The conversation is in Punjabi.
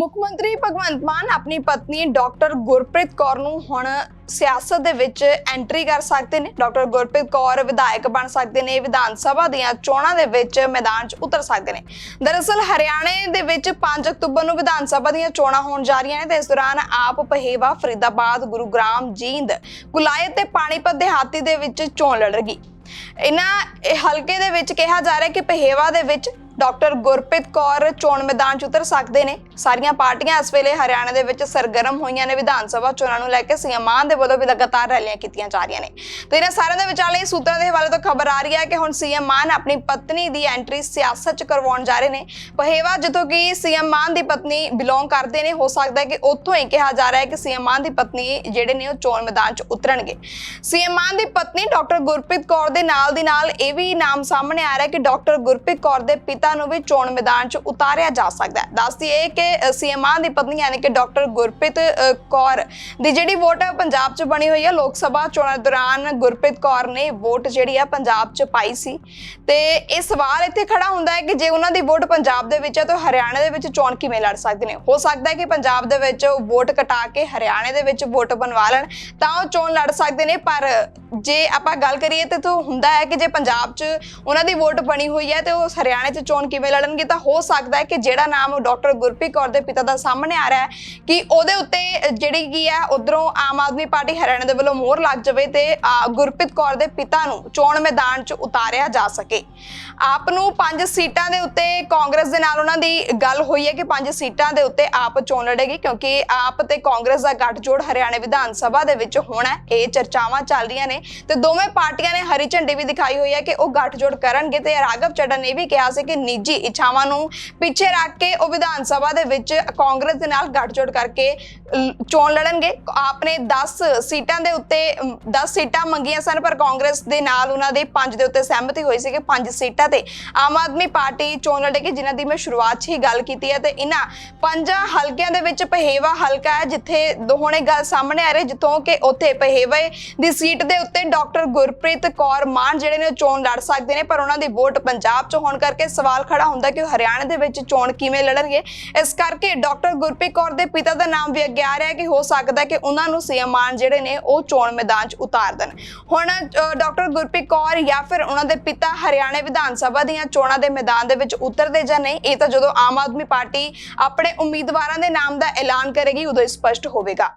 ਮੁੱਖ ਮੰਤਰੀ ਭਗਵੰਤ ਮਾਨ ਆਪਣੀ ਪਤਨੀ ਡਾਕਟਰ ਗੁਰਪ੍ਰੀਤ ਕੌਰ ਨੂੰ ਹੁਣ ਸਿਆਸਤ ਦੇ ਵਿੱਚ ਐਂਟਰੀ ਕਰ ਸਕਦੇ ਨੇ। ਡਾਕਟਰ ਗੁਰਪ੍ਰੀਤ ਕੌਰ ਵਿਧਾਇਕ ਬਣ ਸਕਦੇ ਨੇ, ਵਿਧਾਨ ਸਭਾ ਦੀਆਂ ਚੋਣਾਂ ਦੇ ਵਿੱਚ ਮੈਦਾਨ 'ਚ ਉਤਰ ਸਕਦੇ ਨੇ। ਦਰਅਸਲ ਹਰਿਆਣੇ ਦੇ ਵਿੱਚ 5 ਅਕਤੂਬਰ ਨੂੰ ਵਿਧਾਨ ਸਭਾ ਦੀਆਂ ਚੋਣਾਂ ਹੋਣ ਜਾ ਰਹੀਆਂ ਨੇ ਤੇ ਇਸ ਦੌਰਾਨ ਆਪ ਪਹੇਵਾ ਫਰੀਦਾਬਾਦ, ਗੁਰੂਗ੍ਰਾਮ, ਜੀਂਦ ਕੁਲਾਇਤ ਤੇ ਪਾਣੀਪਤ ਦਿਹਾਤੀ ਦੇ ਵਿੱਚ ਚੋਣ ਲੜੇਗੀ ਇਹਨਾਂ ਹਲਕੇ ਦੇ ਵਿੱਚ ਕਿਹਾ ਜਾ ਰਿਹਾ ਕਿ ਪਹੇਵਾ ਦੇ ਵਿੱਚ ਡਾਕਟਰ ਗੁਰਪ੍ਰੀਤ ਕੌਰ ਚੋਣ ਮੈਦਾਨ 'ਚ ਉਤਰ ਸਕਦੇ ਨੇ। ਸਾਰੀਆਂ ਪਾਰਟੀਆਂ ਇਸ ਵੇਲੇ ਹਰਿਆਣਾ ਦੇ ਵਿੱਚ ਸਰਗਰਮ ਹੋਈਆਂ ਨੇ। ਵਿਧਾਨ ਸਭਾ ਚੋਣਾਂ ਨੂੰ ਲੈ ਕੇ ਸੀਐਮ ਮਾਨ ਦੇ ਵੱਲੋਂ ਵੀ ਲਗਾਤਾਰ ਰੈਲੀਆਂ ਕੀਤੀਆਂ ਜਾ ਰਹੀਆਂ ਨੇ। ਤੇ ਇਹਨਾਂ ਸਾਰਿਆਂ ਦੇ ਵਿਚਾਲੇ ਸੂਤਰਾਂ ਦੇ ਹਵਾਲੇ ਤੋਂ ਖਬਰ ਆ ਰਹੀ ਹੈ ਕਿ ਹੁਣ ਸੀਐਮ ਮਾਨ ਆਪਣੀ ਪਤਨੀ ਦੀ ਐਂਟਰੀ ਸਿਆਸਤ 'ਚ ਕਰਵਾਉਣ ਜਾ ਰਹੇ ਨੇ। ਪਹੇਵਾ ਜਿੱਥੋਂ ਕਿ ਸੀਐਮ ਮਾਨ ਦੀ ਪਤਨੀ ਬਿਲੋਂਗ ਕਰਦੇ ਨੇ, ਹੋ ਸਕਦਾ ਹੈ ਕਿ ਉੱਥੋਂ ਹੀ ਕਿਹਾ ਜਾ ਰਿਹਾ ਹੈ ਕਿ ਸੀਐਮ ਮਾਨ ਦੀ ਪਤਨੀ ਜਿਹੜੇ ਨੇ ਉਹ ਚੋਣ ਮੈਦਾਨ 'ਚ ਉਤਰਨਗੇ। ਸੀਐਮ ਮਾਨ ਦੀ ਪਤਨੀ ਡਾਕਟਰ ਗੁਰਪ੍ਰੀਤ ਕੌਰ ਦੇ ਨਾਲ ਦੀ ਨਾਲ ਇਹ ਵੀ ਨਾਮ ਸਾਹਮਣੇ ਆ ਰਿਹਾ ਹੈ ਕਿ ਡਾਕਟਰ ਗੁਰਪ੍ਰੀਤ ਕੌਰ ਦੇ ਪਿਤਾ ਨੂੰ ਵੀ ਚੋਣ ਮੈਦਾਨ 'ਚ ਉਤਾਰਿਆ ਜਾ ਸਕਦਾ ਹੈ। ਦੱਸਦੀ ਇਹ ਕਿ ਸੀਐਮ ਦੀ ਪਤਨੀ ਯਾਨੀ ਕਿ ਡਾਕਟਰ ਗੁਰਪ੍ਰੀਤ ਕੌਰ ਦੀ ਜਿਹੜੀ ਵੋਟ ਹੈ ਪੰਜਾਬ 'ਚ ਬਣੀ ਹੋਈ ਹੈ। ਲੋਕ ਸਭਾ ਚੋਣਾਂ ਦੌਰਾਨ ਗੁਰਪ੍ਰੀਤ ਕੌਰ ਨੇ ਵੋਟ ਜਿਹੜੀ ਆ ਪੰਜਾਬ 'ਚ ਪਾਈ ਸੀ। ਤੇ ਇਹ ਸਵਾਲ ਇੱਥੇ ਖੜਾ ਹੁੰਦਾ ਹੈ ਕਿ ਜੇ ਉਹਨਾਂ ਦੀ ਵੋਟ ਪੰਜਾਬ ਦੇ ਵਿੱਚ ਹੈ, ਤਾਂ ਹਰਿਆਣਾ ਦੇ ਵਿੱਚ ਚੋਣ ਕਿਵੇਂ ਲੜ ਸਕਦੇ ਨੇ? ਹੋ ਸਕਦਾ ਹੈ ਕਿ ਪੰਜਾਬ ਦੇ ਵਿੱਚ ਵੋਟ ਕਟਾ ਕੇ ਹਰਿਆਣੇ ਦੇ ਵਿੱਚ ਵੋਟ ਬਣਵਾ ਲੈਣ, ਤਾਂ ਉਹ ਚੋਣ ਲੜ ਸਕਦੇ ਨੇ। ਪਰ ਜੇ ਆਪਾਂ ਗੱਲ ਕਰੀਏ ਤੇ ਤਾਂ ਹੁੰਦਾ ਹੈ ਕਿ ਜੇ ਪੰਜਾਬ 'ਚ ਉਹਨਾਂ ਦੀ ਵੋਟ ਬਣੀ ਹੋਈ ਹੈ ਤੇ ਉਹ ਹਰਿਆਣੇ 'ਚ ਚੋਣ ਕਿਵੇਂ ਲੜਨਗੇ, ਤਾਂ ਹੋ ਸਕਦਾ ਹੈ ਕਿ ਜਿਹੜਾ ਨਾਮ ਡਾਕਟਰ ਗੁਰਪ੍ਰੀਤ ਕੌਰ ਦੇ ਪਿਤਾ ਦਾ ਸਾਹਮਣੇ ਆ ਰਿਹਾ ਹੈ ਕਿ ਉਹਦੇ ਉੱਤੇ ਜਿਹੜੀ ਕੀ ਹੈ, ਉਧਰੋਂ ਆਮ ਆਦਮੀ ਪਾਰਟੀ ਹਰਿਆਣਾ ਦੇ ਵੱਲੋਂ ਮੋਹਰ ਲੱਗ ਜਾਵੇ ਤੇ ਗੁਰਪ੍ਰੀਤ ਕੌਰ ਦੇ ਪਿਤਾ ਨੂੰ ਚੋਣ ਮੈਦਾਨ 'ਚ ਉਤਾਰਿਆ ਜਾ ਸਕੇ। ਆਪ ਨੂੰ ਪੰਜ ਸੀਟਾਂ ਦੇ ਉੱਤੇ ਕਾਂਗਰਸ ਦੇ ਨਾਲ ਉਹਨਾਂ ਦੀ ਗੱਲ ਹੋਈ ਹੈ ਕਿ ਪੰਜ ਸੀਟਾਂ ਦੇ ਉੱਤੇ ਆਪ ਚੋਣ ਲੜੇਗੀ ਕਿਉਂਕਿ ਆਪ ਤੇ ਕਾਂਗਰਸ ਦਾ ਗੱਠਜੋੜ ਹਰਿਆਣਾ ਵਿਧਾਨ ਸਭਾ ਦੇ ਵਿੱਚ ਹੋਣਾ ਇਹ ਚਰਚਾਵਾਂ ਚੱਲ ਰਹੀਆਂ ਨੇ। ਤੇ ਦੋਵੇਂ ਪਾਰਟੀਆਂ ਨੇ ਹਰੀ ਝੰਡੀ ਵੀ ਦਿਖਾਈ ਹੋਈ ਹੈ ਕਿ ਉਹ ਗੱਠਜੋੜ ਕਰਨਗੇ ਤੇ ਰਾਘਵ ਚੱਡਾ ਨੇ ਵੀ ਕਿਹਾ ਸੀ ਕਿ ਨਿੱਜੀ ਇੱਛਾਵਾਂ ਨੂੰ ਪਿੱਛੇ ਰੱਖ ਕੇ ਉਹ ਵਿਧਾਨ ਸਭਾ ਦੇ ਵਿੱਚ ਕਾਂਗਰਸ ਦੇ ਨਾਲ ਗੱਠਜੋੜ ਕਰਕੇ ਚੋਣ ਲੜਨਗੇ। ਆਪਨੇ 10 ਸੀਟਾਂ ਦੇ ਉੱਤੇ 10 ਸੀਟਾਂ ਮੰਗੀਆਂ ਸਨ, ਪਰ ਕਾਂਗਰਸ ਦੇ ਨਾਲ ਉਹਨਾਂ ਦੇ 5 ਦੇ ਉੱਤੇ ਸਹਿਮਤੀ ਹੋਈ ਸੀ ਕਿ 5 ਸੀਟਾਂ ਤੇ ਆਮ ਆਦਮੀ ਪਾਰਟੀ ਚੋਣ ਲੜੇਗੀ, ਜਿਨ੍ਹਾਂ ਦੀ ਮੈਂ ਸ਼ੁਰੂਆਤ 'ਚ ਹੀ ਗੱਲ ਕੀਤੀ ਹੈ ਤੇ ਇਹਨਾਂ ਪੰਜਾਂ ਹਲਕਿਆਂ ਦੇ ਵਿੱਚ ਪਹੇਵਾ ਹਲਕਾ ਹੈ, ਜਿੱਥੇ ਦੋਹਣੇ ਗੱਲ ਸਾਹਮਣੇ ਆ ਰਹੀ, ਜਿੱਥੋਂ ਕਿ ਉੱਥੇ ਪਹੇਵੇ ਦੀ ਸੀਟ ਦੇ ਉੱਤੇ ਡਾਕਟਰ ਗੁਰਪ੍ਰੀਤ ਕੌਰ ਮਾਨ ਜਿਹੜੇ ਨੇ ਚੋਣ ਲੜ ਸਕਦੇ ਨੇ, ਪਰ ਉਹਨਾਂ ਦੀ ਵੋਟ ਪੰਜਾਬ 'ਚ ਹੋਣ ਕਰਕੇ ਸਵਾਲ ਖੜਾ ਹੁੰਦਾ ਕਿ ਉਹ ਹਰਿਆਣਾ ਦੇ ਵਿੱਚ ਚੋਣ ਕਿਵੇਂ ਲੜਨਗੇ। ਇਸ ਕਰਕੇ ਡਾਕਟਰ ਗੁਰਪ੍ਰੀਤ ਕੌਰ ਦੇ ਪਿਤਾ ਦਾ ਨਾਮ ਵੀ ਅੱਗੇ ਆ ਰਿਹਾ ਕਿ ਹੋ ਸਕਦਾ ਕਿ ਉਹਨਾਂ ਨੂੰ ਸੀਐਮ ਮਾਨ ਜਿਹੜੇ ਨੇ ਉਹ ਚੋਣ ਮੈਦਾਨ 'ਚ ਉਤਾਰ ਦੇਣ। ਹੁਣ ਡਾਕਟਰ ਗੁਰਪ੍ਰੀਤ ਕੌਰ ਜਾਂ ਫਿਰ ਉਹਨਾਂ ਦੇ ਪਿਤਾ ਹਰਿਆਣਾ ਵਿਧਾਨ ਸਭਾ ਦੀਆਂ ਚੋਣਾਂ ਦੇ ਮੈਦਾਨ ਦੇ ਵਿੱਚ ਉਤਰਦੇ ਜਾਂ ਨਹੀਂ, ਇਹ ਤਾਂ ਜਦੋਂ ਆਮ ਆਦਮੀ ਪਾਰਟੀ ਆਪਣੇ ਉਮੀਦਵਾਰਾਂ ਦੇ ਨਾਮ ਦਾ ਐਲਾਨ ਕਰੇਗੀ, ਉਦੋਂ ਸਪਸ਼ਟ ਹੋਵੇਗਾ।